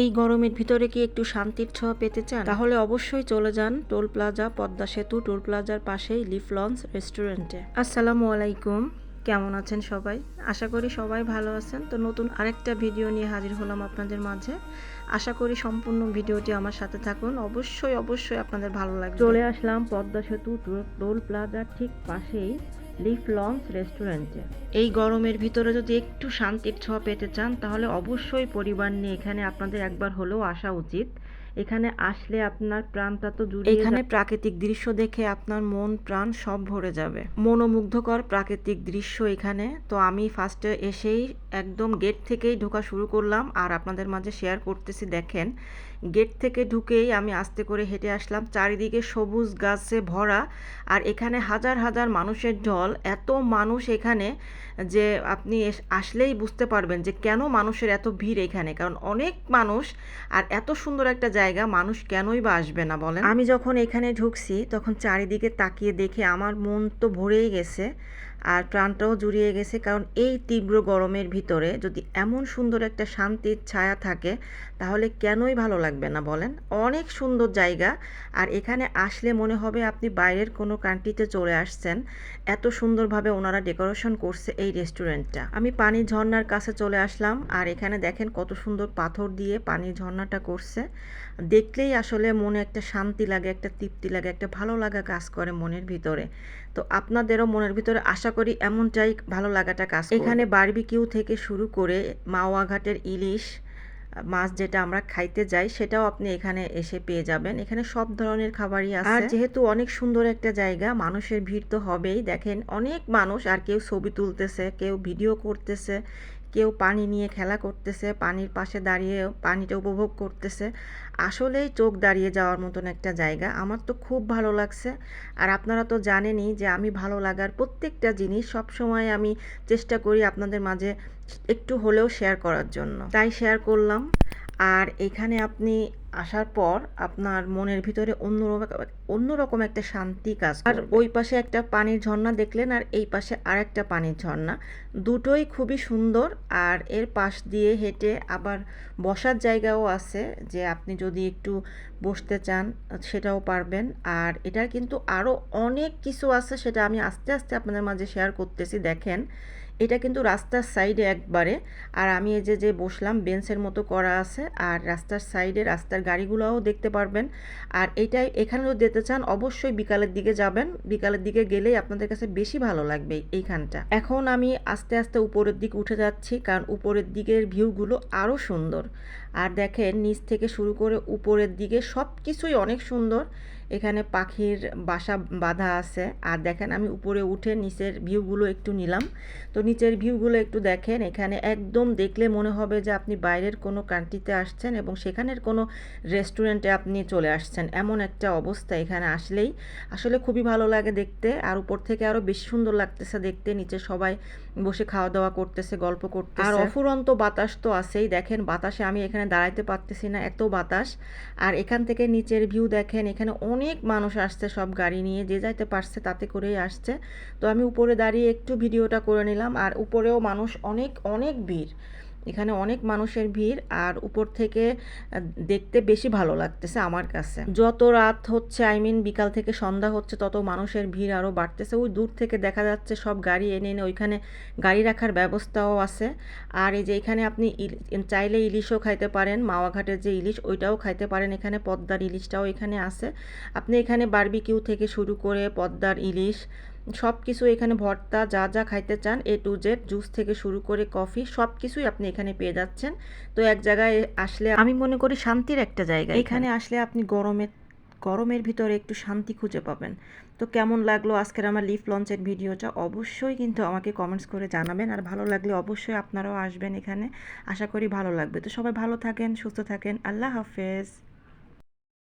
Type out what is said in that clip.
এই গরমের ভিতরে কি একটু শান্তির ছোঁয়া পেতে চান? তাহলে অবশ্যই চলে যান টোল প্লাজা, পদ্মা সেতু, টোল প্লাজার পাশেই লিফ লঞ্চ রেস্টুরেন্টে। আসসালামু আলাইকুম। কেমন আছেন সবাই? আশা করি সবাই ভালো আছেন। তো নতুন আরেকটা ভিডিও নিয়ে হাজির হলাম আপনাদের মাঝে। আশা করি সম্পূর্ণ ভিডিওটি আমার সাথে থাকুন। অবশ্যই অবশ্যই আপনাদের ভালো লাগবে। চলে আসলাম পদ্মা সেতু, টোল প্লাজার ঠিক পাশেই লিফ লঞ্চ রেস্টুরেন্টে এই গরমের ভিতরে যদি একটু শান্তির ছোঁয়া পেতে চান, তাহলে অবশ্যই পরিবার নিয়ে এখানে আপনাদের একবার হলেও আসা উচিত। এখানে আসলে আপনার প্রাণটা তো জুড়ে এখানে প্রাকৃতিক দৃশ্য দেখে আপনার মন, প্রাণ সব ভরে যাবে। মনোমুগ্ধকর প্রাকৃতিক দৃশ্য এখানে। তো আমি ফার্স্টে এসেই একদম গেট থেকেই ঢোকা শুরু করলাম। আর আপনাদের মাঝে শেয়ার করতেছি, দেখেন। গেট থেকে ঢুকেই আমি আস্তে করে হেঁটে আসলাম। চারিদিকে সবুজ গাছে ভরা। আর এখানে হাজার হাজার মানুষের ঢল। এত মানুষ এখানে যে আপনি আসলেই বুঝতে পারবেন যে কেন মানুষের এত ভিড় এখানে। কারণ অনেক মানুষ আর এত সুন্দর একটা মানুষ কেনই বা আসবে না বলেন? আমি যখন এখানে ঢুকছি, তখন চারিদিকে তাকিয়ে দেখে আমার মন তো ভরেই গেছে। আর প্রাণটাও জুড়িয়ে গেছে, কারণ এই তীব্র গরমের ভিতরে যদি এমন সুন্দর একটা শান্তির ছায়া থাকে, তাহলে কেনই ভালো লাগবে না বলেন? অনেক সুন্দর জায়গা, আর এখানে আসলে মনে হবে আপনি বাইরের কোনো কান্ট্রিতে চলে আসছেন, এত সুন্দরভাবে ওনারা ডেকোরেশন করছে এই রেস্টুরেন্টটা। আমি পানির ঝর্ণার কাছে চলে আসলাম, আর এখানে দেখেন কত সুন্দর পাথর দিয়ে পানির ঝর্ণাটা করছে। দেখলেই আসলে মনে একটা শান্তি লাগে, একটা তৃপ্তি লাগে, একটা ভালো লাগা কাজ করে মনের ভিতরে। তো আপনাদেরও মনের ভিতরে আশা করি এমনটাই ভালো লাগাটা কাজ। এখানে বারবিকিউ থেকে শুরু করে মাওয়া ঘাটের ইলিশ মাছ যেটা আমরা খাইতে যাই সেটাও আপনি এখানে এসে পেয়ে যাবেন। এখানে সব ধরনের খাবারই আছে। আর যেহেতু অনেক সুন্দর একটা জায়গা মানুষের ভিড় তো হবেই। দেখেন অনেক মানুষ আর কেউ ছবি তুলতেছে কেউ ভিডিও করতেছে কেউ পানি নিয়ে খেলা করতেছে, পানির পাশে দাঁড়িয়ে পানিটা উপভোগ করতেছে। আসলেই চোখ দাঁড়িয়ে যাওয়ার মতন একটা জায়গা। আমার তো খুব ভালো লাগছে। আর আপনারা তো জানেনই যে আমি ভালো লাগার প্রত্যেকটা জিনিস সবসময় আমি চেষ্টা করি আপনাদের মাঝে একটু হলেও শেয়ার করার জন্য। তাই শেয়ার করলাম। আর এখানে আপনি আসার পর আপনার মনের ভিতরে অন্যরকম অন্যরকম একটা শান্তি কাজ আর ওই পাশে একটা পানির ঝর্ণা দেখলেন, আর এই পাশে আর একটা পানির ঝর্ণা। দুটোই খুবই সুন্দর, আর এর পাশ দিয়ে হেঁটে আবার বসার জায়গাও আছে যে আপনি যদি একটু বসতে চান, সেটাও পারবেন। আর এটার কিন্তু আরও অনেক কিছু আছে, সেটা আমি আস্তে আস্তে আপনাদের মাঝে শেয়ার করতেছি, দেখেন। এটা কিন্তু রাস্তার সাইডে একবারে। আর আমি এই যে যে বসলাম, বেঞ্চের মতো করা আছে। আর রাস্তার সাইডে রাস্তার গাড়িগুলোও দেখতে পারবেন। আর এটাই এখানে যদি যেতে চান, অবশ্যই বিকালের দিকে যাবেন। বিকালের দিকে গেলেই আপনাদের কাছে বেশি ভালো লাগবে এইখানটা। এখন আমি আস্তে আস্তে উপরের দিকে উঠে যাচ্ছি, কারণ উপরের দিকের ভিউগুলো আরও সুন্দর। আর দেখেন, নিচ থেকে শুরু করে উপরের দিকে সব কিছুই অনেক সুন্দর। এখানে পাখির বাসা বাঁধা আছে। আর দেখেন আমি উপরে উঠে নিচের ভিউগুলো একটু নিলাম। তো নিচের ভিউগুলো একটু দেখেন, এখানে একদম দেখলে মনে হবে যে আপনি বাইরের কোনো কান্ট্রিতে আসছেন এবং সেখানের কোনো রেস্টুরেন্টে আপনি চলে আসছেন। এমন একটা অবস্থা এখানে আসলেই। আসলে খুবই ভালো লাগে দেখতে। আর উপর থেকে আরও বেশি সুন্দর লাগতেছে দেখতে। নিচে সবাই বসে খাওয়া দাওয়া করতেছে, গল্প করতেছে। আর অফুরন্ত বাতাস তো আছেই। দেখেন বাতাসে আমি এখানে দাঁড়াইতে পারতেছি না, এত বাতাস। আর এখান থেকে নিচের ভিউ দেখেন, এখানে অনেক মানুষ আসছে সব গাড়ি নিয়ে, যে যাইতে পারছে তাতে করেই আসছে। তো আমি উপরে দাঁড়িয়ে একটু ভিডিওটা করে নিলাম, আর উপরেও মানুষ অনেক অনেক ভিড়। এখানে অনেক মানুষের ভিড় আর উপর থেকে দেখতে বেশি ভালো লাগতেছে আমার কাছে। যত রাত হচ্ছে আই মিন বিকাল থেকে সন্ধ্যা হচ্ছে, তত মানুষের ভিড় আরও বাড়তেছে। ওই দূর থেকে দেখা যাচ্ছে সব গাড়ি এনে এনে ওইখানে গাড়ি রাখার ব্যবস্থাও আছে। আর এই যে এখানে আপনি ইল- চাইলে ইলিশও খাইতে পারেন, মাওয়াঘাটের যে ইলিশ, ওইটাও খাইতে পারেন। এখানে পদ্মার ইলিশটাও এখানে আছে। আপনি এখানে বারবিকিউ থেকে শুরু করে পদ্মার ইলিশ সব কিছু এখানে ভর্তা যা যা খাইতে চান এ টু জেড জুস থেকে শুরু করে কফি সব কিছুই আপনি এখানে পেয়ে যাচ্ছেন। তো এক জায়গায় আসলে আমি মনে করি শান্তির একটা জায়গা এখানে। আসলে আপনি গরমের গরমের ভিতরে একটু শান্তি খুঁজে পাবেন। তো কেমন লাগল আজকের আমার লিফ লঞ্চের ভিডিওটা? অবশ্যই কিন্তু আমাকে কমেন্টস করে জানাবেন। আর ভালো লাগলে অবশ্যই আপনারাও আসবেন এখানে। আশা করি ভালো লাগবে। তো সবাই ভালো থাকেন সুস্থ থাকেন। আল্লাহ হাফেজ।